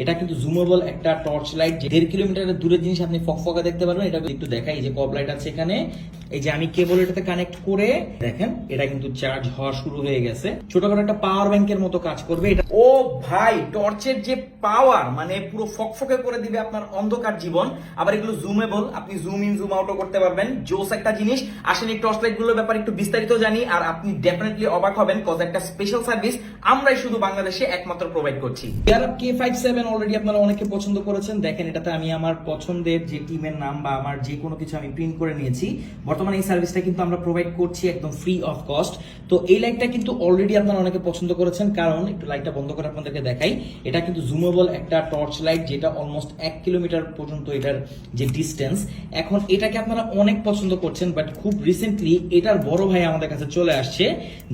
এটা কিন্তু জুমেবল একটা টর্চ লাইট দেড় কিলোমিটারের দূরের জিনিস আপনি ফকফকা দেখতে পারবেন, এটা একটু দেখাই যে কপ লাইট আছে এখানে। এই যে আমি কেবল এটাতে কানেক্ট করে, দেখেন, এটা কিন্তু চার্জ হওয়া শুরু হয়ে গেছে। ছোটখাটো একটা পাওয়ার ব্যাংকের মতো কাজ করবে, এটা ও ভাই টর্চের যে পাওয়ার মানে পুরো ফকফকে করে দিবে আপনার অন্ধকার জীবন। আবার এগুলো জুমেবল আপনি জুম ইন জুম আউটও করতে পারবেন। জোস একটা জিনিস, আসেন এই টর্চ লাইটগুলোর ব্যাপারে একটু বিস্তারিত জানি, আর আপনি ডেফিনেটলি অবাক হবেন কজ একটা স্পেশাল সার্ভিস আমরাই শুধু বাংলাদেশে একমাত্র প্রোভাইড করছি। কে ফাইভ সেভেন অলরেডি আপনারা অনেকে পছন্দ করেছেন, দেখেন এটাতে আমি আমার পছন্দের যে টিমের নাম বা আমার যে কোনো কিছু আমি প্রিন্ট করে নিয়েছি। বর্তমানে এই সার্ভিসটা কিন্তু আমরা প্রোভাইড করছি একদম ফ্রি অফ কস্ট তো এই লাইটটা কিন্তু অলরেডি আপনারা অনেকে পছন্দ করেছেন। কারণ একটু লাইটটা বন্ধ করে আপনাদেরকে দেখাই। এটা কিন্তু জুমেবল একটা টর্চ লাইট যেটা অলমোস্ট এক কিলোমিটার পর্যন্ত এটার যে ডিস্টেন্স এখন এটাকে আপনারা অনেক পছন্দ করছেন বাট খুব রিসেন্টলি এটার বড় ভাই আমাদের কাছে চলে আসছে,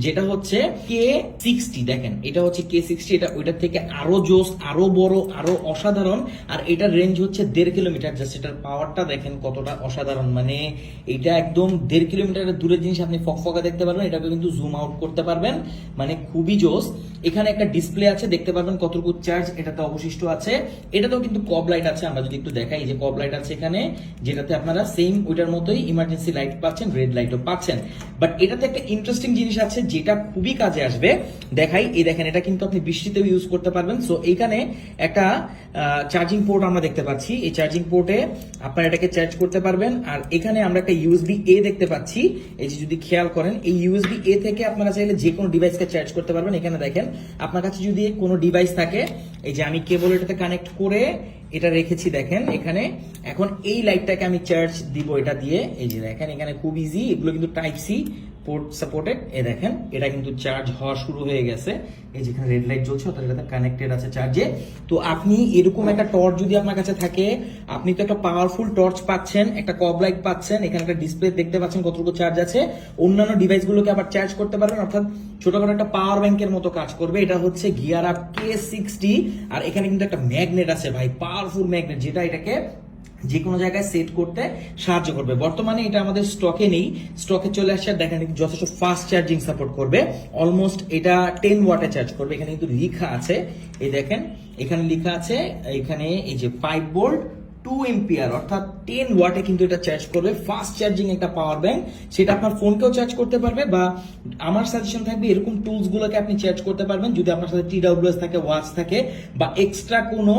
যেটা হচ্ছে কে সিক্সটি দেখেন, এটা হচ্ছে কে সিক্সটি এটা ওইটার থেকে আরও জোস, আরও বড়, আরও অসাধারণ। আর এটার রেঞ্জ হচ্ছে দেড় কিলোমিটার জাস্ট এটার পাওয়ারটা দেখেন কতটা অসাধারণ। মানে এটা একদম দেড় কিলোমিটারের দূরের জিনিস আপনি ফকফকা দেখতে পারবেন, এটাকে কিন্তু জুম আউট করতে পারবেন। মানে খুবই জোস। এখানে একটা ডিসপ্লে আছে, দেখতে পারবেন কতটুকু চার্জ এটাতে অবশিষ্ট আছে। এটাতেও কিন্তু কব লাইট আছে, আমরা যদি একটু দেখাই যে কব লাইট আছে এখানে, যেটাতে আপনারা সেম ওইটার মতোই ইমার্জেন্সি লাইট পাচ্ছেন রেড লাইটও পাচ্ছেন। বাট এটাতে একটা ইন্টারেস্টিং জিনিস আছে, যেটা খুবই কাজে আসবে। দেখাই, এই দেখেন, এটা কিন্তু আপনি বৃষ্টিতেও ইউজ করতে পারবেন। সো এইখানে একটা চার্জিং পোর্ট আমরা দেখতে পাচ্ছি। এই চার্জিং পোর্টে আপনারা এটাকে চার্জ করতে পারবেন। আর এখানে আমরা একটা ইউএসবি এ দেখতে পাচ্ছি। এই যে যদি খেয়াল করেন, এই ইউএসবি এ থেকে আপনারা চাইলে যে কোনো ডিভাইসকে চার্জ করতে পারবেন। এখানে দেখেন আপনার কাছে যদি কোনো ডিভাইস থাকে এই যে আমি কেবল এটাতে কানেক্ট করে এটা রেখেছি, দেখেন, এখানে। এখন এই লাইটটাকে আমি চার্জ দিব এটা দিয়ে। এই যে দেখেন, এখানে খুব ইজি এগুলো কিন্তু টাইপ সি পোর্ট সাপোর্টেড এ দেখেন, এটা কিন্তু চার্জ হওয়া শুরু হয়ে গেছে। এই যেখানে রেড লাইট জ্বলছে, অর্থাৎ এটাতে কানেক্টেড আছে চার্জে তো আপনি এরকম একটা টর্চ যদি আপনার কাছে থাকে, আপনি তো একটা পাওয়ারফুল টর্চ পাচ্ছেন, একটা কব লাইট পাচ্ছেন, এখানে একটা ডিসপ্লে দেখতে পাচ্ছেন কতটুকু চার্জ আছে। অন্যান্য ডিভাইসগুলোকে আবার চার্জ করতে পারবেন অর্থাৎ ছোটখাটো একটা পাওয়ার ব্যাংকের মতো কাজ করবে। এটা হচ্ছে গিয়ার আপ কে সিক্সটি আর এখানে কিন্তু একটা ম্যাগনেট আছে ভাই পাওয়ারফুল ম্যাগনেট, যেটা এটাকে যে কোনো জায়গায় সেট করতে সাহায্য করবে। বর্তমানে এটা আমাদের স্টকে নেই স্টকে চলে আসছে দেখেন যথেষ্ট ফাস্ট চার্জিং সাপোর্ট করবে। অলমোস্ট এটা টেন ওয়াটে চার্জ করবে। এখানে কিন্তু লিখা আছে, এই দেখেন, এখানে লিখা আছে, এখানে এই যে ফাইভ ভোল্ট টু এম্পিয়ার অর্থাৎ টেন ওয়াটে কিন্তু এটা চার্জ করবে। ফাস্ট চার্জিং একটা পাওয়ার ব্যাংক সেটা আপনার ফোনকেও চার্জ করতে পারবে বা আমার সাজেশন থাকবে এরকম টুলসগুলোকে আপনি চার্জ করতে পারবেন। যদি আপনার সাথে টি ডাব্লিউএস থাকে ওয়াচ থাকে বা এক্সট্রা কোনো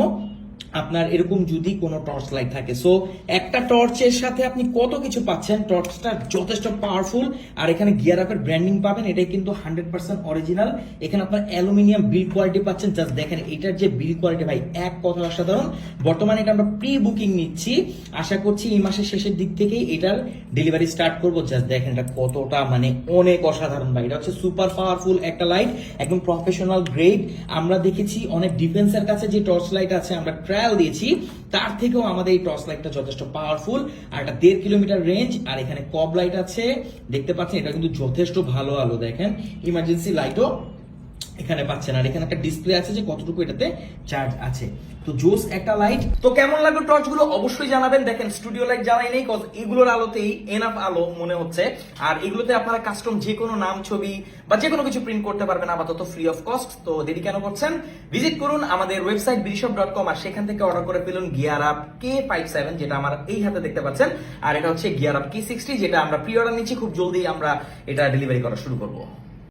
আপনার এরকম যদি কোনো টর্চ লাইট থাকে। সো একটা টর্চের সাথে আপনি কত কিছু পাচ্ছেন? টর্চটা যথেষ্ট পাওয়ারফুল আর এখানে গিয়ার আপের ব্র্যান্ডিং পাবেন, এটাই কিন্তু হান্ড্রেড পার্সেন্ট অরিজিনাল এখানে আপনার অ্যালুমিনিয়াম বিল কোয়ালিটি পাচ্ছেন। জাস্ট দেখেন, এটার যে বিল কোয়ালিটি ভাই, এক কথা অসাধারণ। বর্তমানে এটা আমরা প্রি বুকিং নিচ্ছি। আশা করছি এই মাসের শেষের দিক থেকেই এটার ডেলিভারি স্টার্ট করব। জাস্ট দেখেন এটা কতটা মানে অনেক অসাধারণ, ভাই। এটা হচ্ছে সুপার পাওয়ারফুল একটা লাইট একদম প্রফেশনাল গ্রেড আমরা দেখেছি অনেক ডিফেন্সের কাছে যে টর্চ লাইট আছে, আমরা ট্রায়াল দিয়েছি, তার থেকেও আমাদের এই টর্চ লাইটটা যথেষ্ট পাওয়ারফুল আর একটা দেড় কিলোমিটার রেঞ্জ আর এখানে কব লাইট আছে। দেখতে পাচ্ছেন, এটা কিন্তু যথেষ্ট ভালো আলো, দেখেন। ইমার্জেন্সি লাইটও এখানে পাচ্ছেন। আর এখানে একটা ডিসপ্লে আছে যে কতটুকু এটাতে চার্জ আছে। তো জোস, একটা লাইট তো কেমন লাগল টর্চগুলো? অবশ্যই জানাবেন। দেখেন স্টুডিও লাইট জানাই নেই কজ এগুলোর আলোতেই এনাফ আলো মনে হচ্ছে। আর এগুলোতে আপনারা কাস্টম যে কোনো নাম, ছবি বা যে কোনো কিছু প্রিন্ট করতে পারবেন আপাতত ফ্রি অফ কস্ট তো দেরি কেন করছেন? ভিজিট করুন আমাদের ওয়েবসাইট বিশপ ডট কম আর সেখান থেকে অর্ডার করে ফেলুন gear up K five seven যেটা আমার এই হাতে দেখতে পাচ্ছেন। আর এটা হচ্ছে গিয়ার আপ কে সিক্সটি যেটা আমরা প্রি অর্ডার নিচ্ছি। খুব জলদি আমরা এটা ডেলিভারি করা শুরু করব।